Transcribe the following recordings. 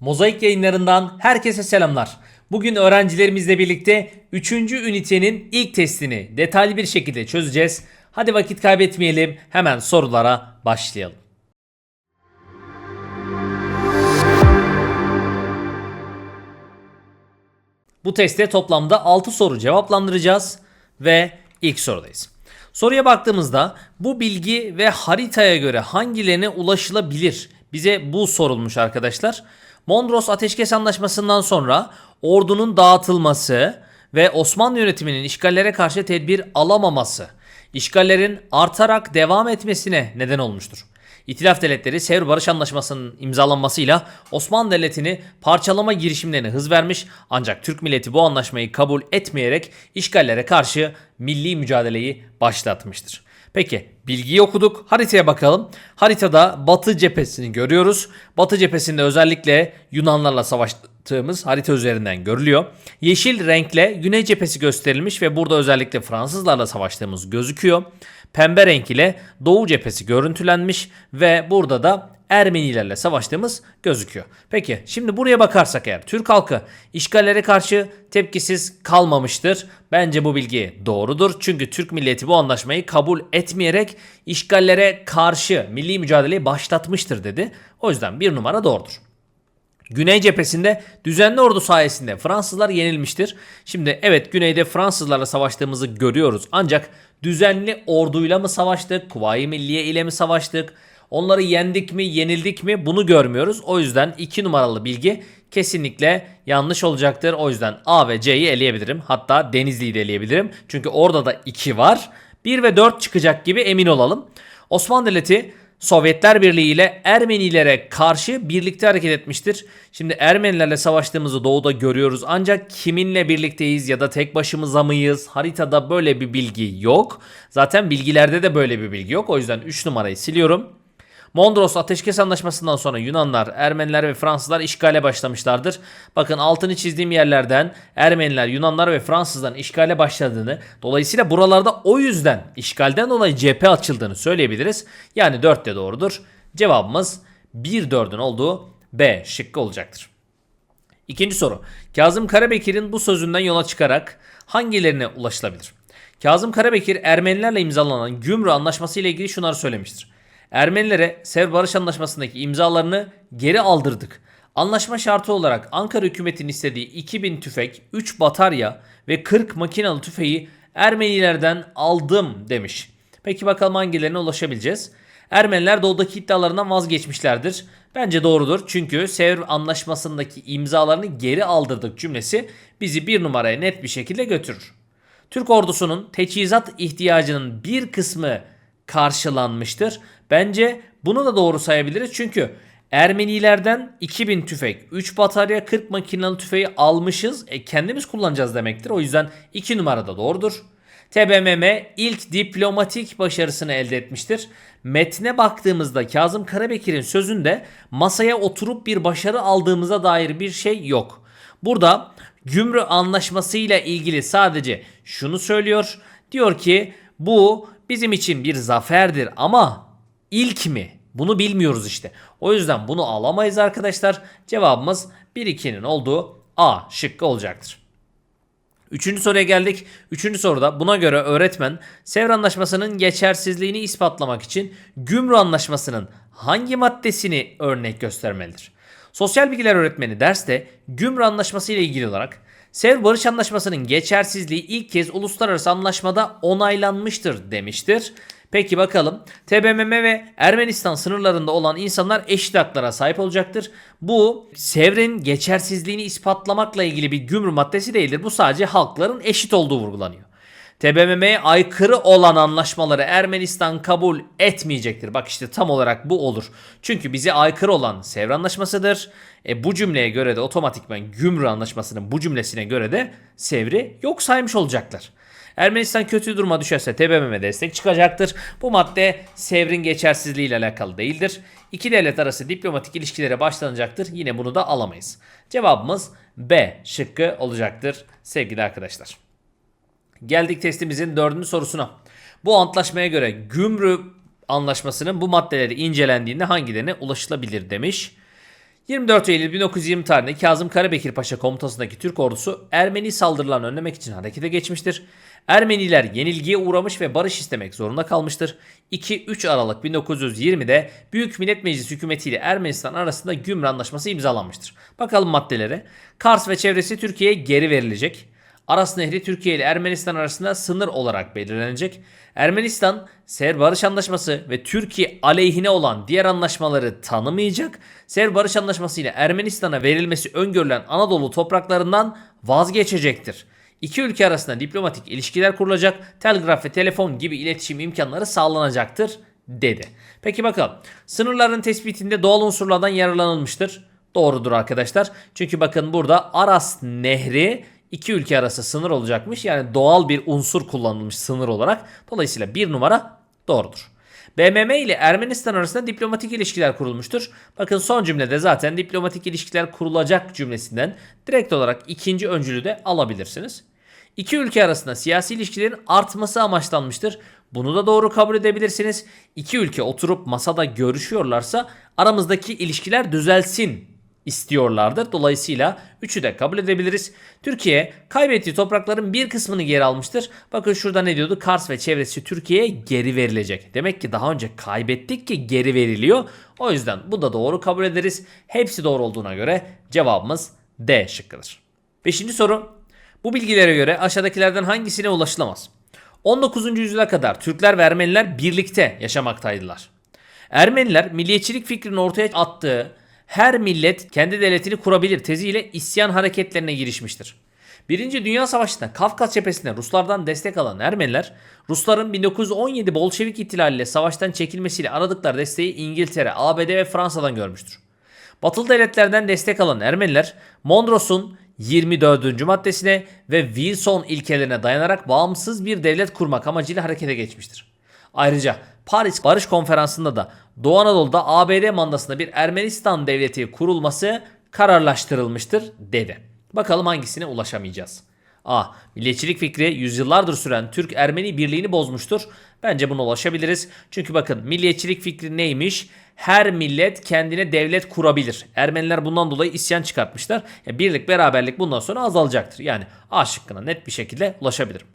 Mozaik yayınlarından herkese selamlar. Bugün öğrencilerimizle birlikte 3. ünitenin ilk testini detaylı bir şekilde çözeceğiz. Hadi vakit kaybetmeyelim hemen sorulara başlayalım. Bu testte toplamda 6 soru cevaplandıracağız ve ilk sorudayız. Soruya baktığımızda bu bilgi ve haritaya göre hangilerine ulaşılabilir? Bize bu sorulmuş arkadaşlar. Mondros Ateşkes Anlaşması'ndan sonra ordunun dağıtılması ve Osmanlı yönetiminin işgallere karşı tedbir alamaması, işgallerin artarak devam etmesine neden olmuştur. İtilaf devletleri Sevr Barış Anlaşması'nın imzalanmasıyla Osmanlı Devleti'ni parçalama girişimlerine hız vermiş ancak Türk milleti bu anlaşmayı kabul etmeyerek işgallere karşı milli mücadeleyi başlatmıştır. Peki bilgiyi okuduk. Haritaya bakalım. Haritada Batı cephesini görüyoruz. Batı cephesinde özellikle Yunanlarla savaştığımız harita üzerinden görülüyor. Yeşil renkle Güney cephesi gösterilmiş ve burada özellikle Fransızlarla savaştığımız gözüküyor. Pembe renk ile Doğu cephesi görüntülenmiş ve burada da Ermenilerle savaştığımız gözüküyor. Peki şimdi buraya bakarsak eğer Türk halkı işgallere karşı tepkisiz kalmamıştır. Bence bu bilgi doğrudur. Çünkü Türk milleti bu anlaşmayı kabul etmeyerek işgallere karşı milli mücadeleyi başlatmıştır dedi. O yüzden bir numara doğrudur. Güney cephesinde düzenli ordu sayesinde Fransızlar yenilmiştir. Şimdi evet güneyde Fransızlarla savaştığımızı görüyoruz. Ancak düzenli orduyla mı savaştık? Kuvayi Milliye ile mi savaştık? Onları yendik mi, yenildik mi bunu görmüyoruz. O yüzden 2 numaralı bilgi kesinlikle yanlış olacaktır. O yüzden A ve C'yi eleyebilirim. Hatta Denizli'yi de eleyebilirim. Çünkü orada da 2 var. 1 ve 4 çıkacak gibi emin olalım. Osmanlı Devleti Sovyetler Birliği ile Ermenilere karşı birlikte hareket etmiştir. Şimdi Ermenilerle savaştığımızı doğuda görüyoruz ancak kiminle birlikteyiz ya da tek başımıza mıyız? Haritada böyle bir bilgi yok. Zaten bilgilerde de böyle bir bilgi yok. O yüzden 3 numarayı siliyorum. Mondros Ateşkes Anlaşması'ndan sonra Yunanlar, Ermeniler ve Fransızlar işgale başlamışlardır. Bakın altını çizdiğim yerlerden Ermeniler, Yunanlar ve Fransızların işgale başladığını, dolayısıyla buralarda o yüzden işgalden dolayı cephe açıldığını söyleyebiliriz. Yani 4 de doğrudur. Cevabımız 1-4'ün olduğu B şıkkı olacaktır. İkinci soru. Kazım Karabekir'in bu sözünden yola çıkarak hangilerine ulaşılabilir? Kazım Karabekir Ermenilerle imzalanan Gümrü Anlaşması ile ilgili şunları söylemiştir. Ermenilere Sevr Barış Anlaşması'ndaki imzalarını geri aldırdık. Anlaşma şartı olarak Ankara hükümetinin istediği 2000 tüfek, 3 batarya ve 40 makinalı tüfeği Ermenilerden aldım demiş. Peki bakalım hangilerine ulaşabileceğiz? Ermeniler doğudaki iddialarından vazgeçmişlerdir. Bence doğrudur çünkü Sevr Anlaşması'ndaki imzalarını geri aldırdık cümlesi bizi bir numaraya net bir şekilde götürür. Türk ordusunun teçhizat ihtiyacının bir kısmı karşılanmıştır. Bence bunu da doğru sayabiliriz çünkü Ermenilerden 2000 tüfek, 3 batarya, 40 makinalı tüfeği almışız. E kendimiz kullanacağız demektir. O yüzden 2 numara da doğrudur. TBMM ilk diplomatik başarısını elde etmiştir. Metne baktığımızda Kazım Karabekir'in sözünde masaya oturup bir başarı aldığımıza dair bir şey yok. Burada Gümrü Anlaşması ile ilgili sadece şunu söylüyor. Diyor ki bu bizim için bir zaferdir ama ilk mi? Bunu bilmiyoruz işte. O yüzden bunu alamayız arkadaşlar. Cevabımız 1-2'nin olduğu A şıkkı olacaktır. Üçüncü soruya geldik. Üçüncü soruda buna göre öğretmen Sevr Anlaşması'nın geçersizliğini ispatlamak için Gümrü Anlaşması'nın hangi maddesini örnek göstermelidir? Sosyal bilgiler öğretmeni derste Gümrü Anlaşması ile ilgili olarak Sevr Barış Anlaşması'nın geçersizliği ilk kez uluslararası anlaşmada onaylanmıştır demiştir. Peki bakalım. TBMM ve Ermenistan sınırlarında olan insanlar eşit haklara sahip olacaktır. Bu Sevr'in geçersizliğini ispatlamakla ilgili bir gümrü maddesi değildir. Bu sadece halkların eşit olduğu vurgulanıyor. TBMM'ye aykırı olan anlaşmaları Ermenistan kabul etmeyecektir. Bak işte tam olarak bu olur. Çünkü bize aykırı olan Sevr Anlaşması'dır. E bu cümleye göre de otomatikman Gümrü Anlaşması'nın bu cümlesine göre de Sevr'i yok saymış olacaklar. Ermenistan kötü duruma düşerse TBMM destek çıkacaktır. Bu madde Sevr'in geçersizliği ile alakalı değildir. İki devlet arası diplomatik ilişkilere başlanacaktır. Yine bunu da alamayız. Cevabımız B şıkkı olacaktır sevgili arkadaşlar. Geldik testimizin dördüncü sorusuna. Bu antlaşmaya göre Gümrü Anlaşması'nın bu maddeleri incelendiğinde hangilerine ulaşılabilir demiş. 24 Eylül 1920 tarihinde Kazım Karabekir Paşa komutasındaki Türk ordusu Ermeni saldırılarını önlemek için harekete geçmiştir. Ermeniler yenilgiye uğramış ve barış istemek zorunda kalmıştır. 2-3 Aralık 1920'de Büyük Millet Meclisi hükümeti ile Ermenistan arasında Gümrü Anlaşması imzalanmıştır. Bakalım maddelere. Kars ve çevresi Türkiye'ye geri verilecek. Aras Nehri Türkiye ile Ermenistan arasında sınır olarak belirlenecek. Ermenistan, Ser Barış Anlaşması ve Türkiye aleyhine olan diğer anlaşmaları tanımayacak. Ser Barış Anlaşması ile Ermenistan'a verilmesi öngörülen Anadolu topraklarından vazgeçecektir. İki ülke arasında diplomatik ilişkiler kurulacak, telgraf ve telefon gibi iletişim imkanları sağlanacaktır dedi. Peki bakalım. Sınırların tespitinde doğal unsurlardan yararlanılmıştır. Doğrudur arkadaşlar. Çünkü bakın burada Aras Nehri iki ülke arası sınır olacakmış. Yani doğal bir unsur kullanılmış sınır olarak. Dolayısıyla bir numara doğrudur. BMM ile Ermenistan arasında diplomatik ilişkiler kurulmuştur. Bakın son cümlede zaten diplomatik ilişkiler kurulacak cümlesinden direkt olarak ikinci öncülü de alabilirsiniz. İki ülke arasında siyasi ilişkilerin artması amaçlanmıştır. Bunu da doğru kabul edebilirsiniz. İki ülke oturup masada görüşüyorlarsa aramızdaki ilişkiler düzelsin istiyorlardır. Dolayısıyla üçü de kabul edebiliriz. Türkiye kaybettiği toprakların bir kısmını geri almıştır. Bakın şurada ne diyordu? Kars ve çevresi Türkiye'ye geri verilecek. Demek ki daha önce kaybettik ki geri veriliyor. O yüzden bu da doğru kabul ederiz. Hepsi doğru olduğuna göre cevabımız D şıkkıdır. Beşinci soru. Bu bilgilere göre aşağıdakilerden hangisine ulaşılamaz? 19. yüzyıla kadar Türkler ve Ermeniler birlikte yaşamaktaydılar. Ermeniler milliyetçilik fikrini ortaya attığı her millet kendi devletini kurabilir teziyle isyan hareketlerine girişmiştir. Birinci Dünya Savaşı'nda Kafkas cephesinde Ruslardan destek alan Ermeniler, Rusların 1917 Bolşevik ihtilaliyle savaştan çekilmesiyle aradıkları desteği İngiltere, ABD ve Fransa'dan görmüştür. Batılı devletlerden destek alan Ermeniler, Mondros'un 24. maddesine ve Wilson ilkelerine dayanarak bağımsız bir devlet kurmak amacıyla harekete geçmiştir. Ayrıca Paris Barış Konferansı'nda da Doğu Anadolu'da ABD mandasında bir Ermenistan devleti kurulması kararlaştırılmıştır dedi. Bakalım hangisine ulaşamayacağız. A. Milliyetçilik fikri yüzyıllardır süren Türk-Ermeni birliğini bozmuştur. Bence buna ulaşabiliriz. Çünkü bakın milliyetçilik fikri neymiş? Her millet kendine devlet kurabilir. Ermeniler bundan dolayı isyan çıkartmışlar. Yani birlik beraberlik bundan sonra azalacaktır. Yani A şıkkına net bir şekilde ulaşabilirim.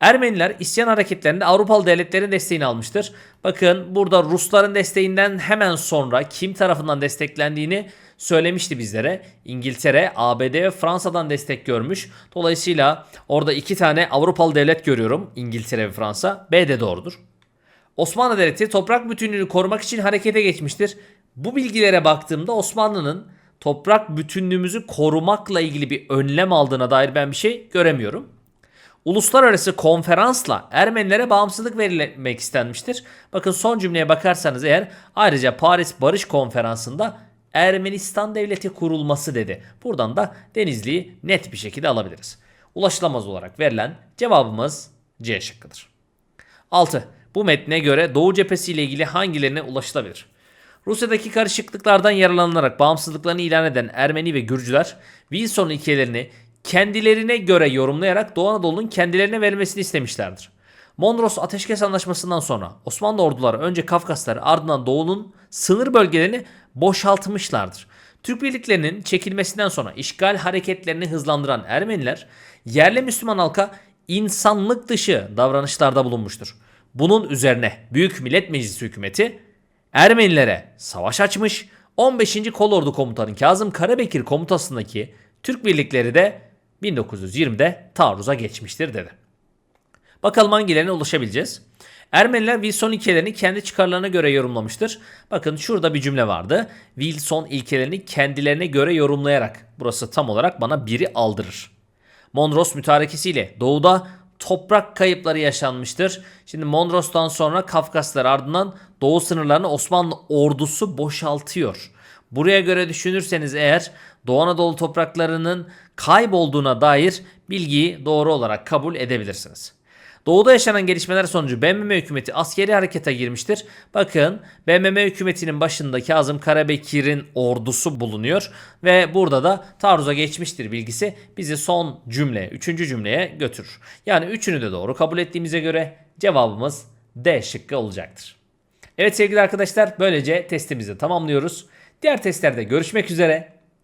Ermeniler isyan hareketlerinde Avrupalı devletlerin desteğini almıştır. Bakın burada Rusların desteğinden hemen sonra kim tarafından desteklendiğini söylemişti bizlere. İngiltere, ABD ve Fransa'dan destek görmüş. Dolayısıyla orada iki tane Avrupalı devlet görüyorum. İngiltere ve Fransa. B de doğrudur. Osmanlı Devleti toprak bütünlüğünü korumak için harekete geçmiştir. Bu bilgilere baktığımda Osmanlı'nın toprak bütünlüğümüzü korumakla ilgili bir önlem aldığına dair ben bir şey göremiyorum. Uluslararası konferansla Ermenilere bağımsızlık verilmek istenmiştir. Bakın son cümleye bakarsanız eğer ayrıca Paris Barış Konferansı'nda Ermenistan devleti kurulması dedi. Buradan da Denizli'yi net bir şekilde alabiliriz. Ulaşılamaz olarak verilen cevabımız C şıkkıdır. 6. Bu metne göre Doğu cephesi ile ilgili hangilerine ulaşılabilir? Rusya'daki karışıklıklardan yararlanarak bağımsızlıklarını ilan eden Ermeni ve Gürcüler Wilson ilkelerini kendilerine göre yorumlayarak Doğu Anadolu'nun kendilerine verilmesini istemişlerdir. Mondros Ateşkes Anlaşması'ndan sonra Osmanlı orduları önce Kafkasları ardından Doğu'nun sınır bölgelerini boşaltmışlardır. Türk birliklerinin çekilmesinden sonra işgal hareketlerini hızlandıran Ermeniler yerli Müslüman halka insanlık dışı davranışlarda bulunmuştur. Bunun üzerine Büyük Millet Meclisi hükümeti Ermenilere savaş açmış. 15. Kolordu Komutanı Kazım Karabekir komutasındaki Türk birlikleri de 1920'de taarruza geçmiştir dedi. Bakalım hangilerine ulaşabileceğiz? Ermeniler Wilson ilkelerini kendi çıkarlarına göre yorumlamıştır. Bakın şurada bir cümle vardı. Wilson ilkelerini kendilerine göre yorumlayarak. Burası tam olarak bana biri aldırır. Mondros mütarekesiyle doğuda toprak kayıpları yaşanmıştır. Şimdi Mondros'tan sonra Kafkaslar ardından doğu sınırlarını Osmanlı ordusu boşaltıyor. Buraya göre düşünürseniz eğer Doğu Anadolu topraklarının kaybolduğuna dair bilgiyi doğru olarak kabul edebilirsiniz. Doğuda yaşanan gelişmeler sonucu BMM hükümeti askeri harekete girmiştir. Bakın BMM hükümetinin başında Kazım Karabekir'in ordusu bulunuyor ve burada da taarruza geçmiştir bilgisi bizi son cümle, üçüncü cümleye götürür. Yani üçünü de doğru kabul ettiğimize göre cevabımız D şıkkı olacaktır. Evet sevgili arkadaşlar böylece testimizi tamamlıyoruz. Diğer testlerde görüşmek üzere.